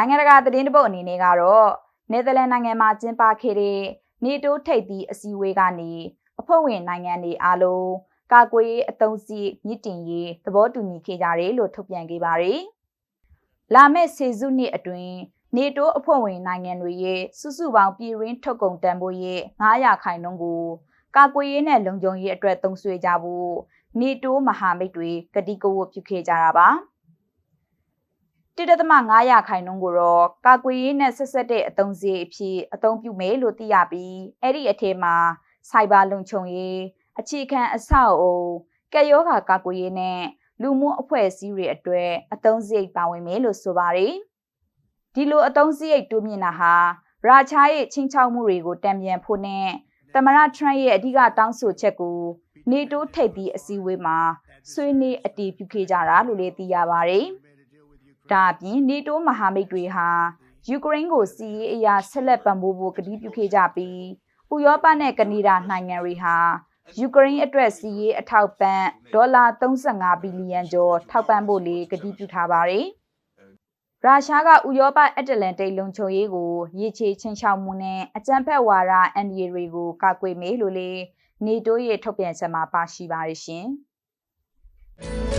နိုင်ငံတကာသတင်းတပုတ်အနေနဲ့ကတော့နယ်သာလန်နိုင်ငံမှာကျင်းပခဲ့တဲ့နေတိုးထိပ်သီးအစည်းအဝေးကနေအဖွဲ့ဝင်နိုင်ငံတွေအားလုံးကာကွယ်ရေးအသုံးစရိတ်မြင့်တင်ရေးသဘောတူညီခဲ့ကြတယ်လို့ထုတ်ပြန်ခဲ့ပါတယ်။လာမယ့်ဆယ်စုနှစ်အတွင်းနေတိုးအဖွဲ့ဝင်နိုင်ငံတွေရဲ့စုစုပေါင်းပြည်ရင်းထုတ်ကုန်တန်ဖိုးရဲ့900ခိုင်နှုန်းကိုကာကွယ်ရေးနဲ့လုံခြုံရေးအတွက်သုံးစွဲကြဖို့နေတိုးမဟာမိတ်တွေကတိကဝတ်ပြုခဲ့ကြတာပါ။ 1.500ခိုင်နှုန်းကိုတော့ကာကွယ်ရေးနဲ့ဆက်ဆက်တဲ့အသုံးစရိတ်အဖြစ်အသုံးပြုမယ်လို့သိရပြီးအဲ့ဒီအထက်မှာစိုက်ဘာလုံခြုံရေးအခြေခံအဆောက်အုံကက်ယောဂါကာကွယ်ရေးနဲ့လူမှုအဖွဲ့အစည်းတွေအတွက်အသုံးစရိတ်ပါဝင်မယ်လို့ဆိုပါတယ်။ဒီလိုအသုံးစရိတ်တိုးမြင့်တာဟာရာချားရဲ့ချင်းချောက်မှုတွေကိုတံပြန်ဖို့နဲ့သမရထရန့်ရဲ့အဓိကတောင်းဆိုချက်ကိုနေတိုးထိပ်ပြီးအစည်းအဝေးမှာဆွေးနွေးအတည်ပြုခဲ့ကြတာလို့လည်းသိရပါတယ်။ ဒါအပြင်နေတိုးမဟာမိတ်တွေဟာယူကရိန်းကိုစီးရေးအရာဆက်လက်ပံ့ပိုးဖို့ကတိပြုခဲ့ကြပြီးဥရောပနဲ့ကနေဒါနိုင်ငံတွေဟာယူကရိန်းအတွက်စီးရေးအထောက်ပံ့ဒေါ်လာ35ဘီလီယံကျော်ထောက်ပံ့ဖို့လေကတိပြုထားပါတယ်။ရုရှားကဥရောပအက်တလန်တိတ်လုံခြုံရေးကိုရေချေချင်းချောက်မှုနဲ့အကြမ်းဖက်ဝါဒအန်ဒီတွေကိုကာကွယ်မယ်လို့လေနေတိုးရဲ့ထုတ်ပြန်ချက်မှာပါရှိပါတယ်ရှင်။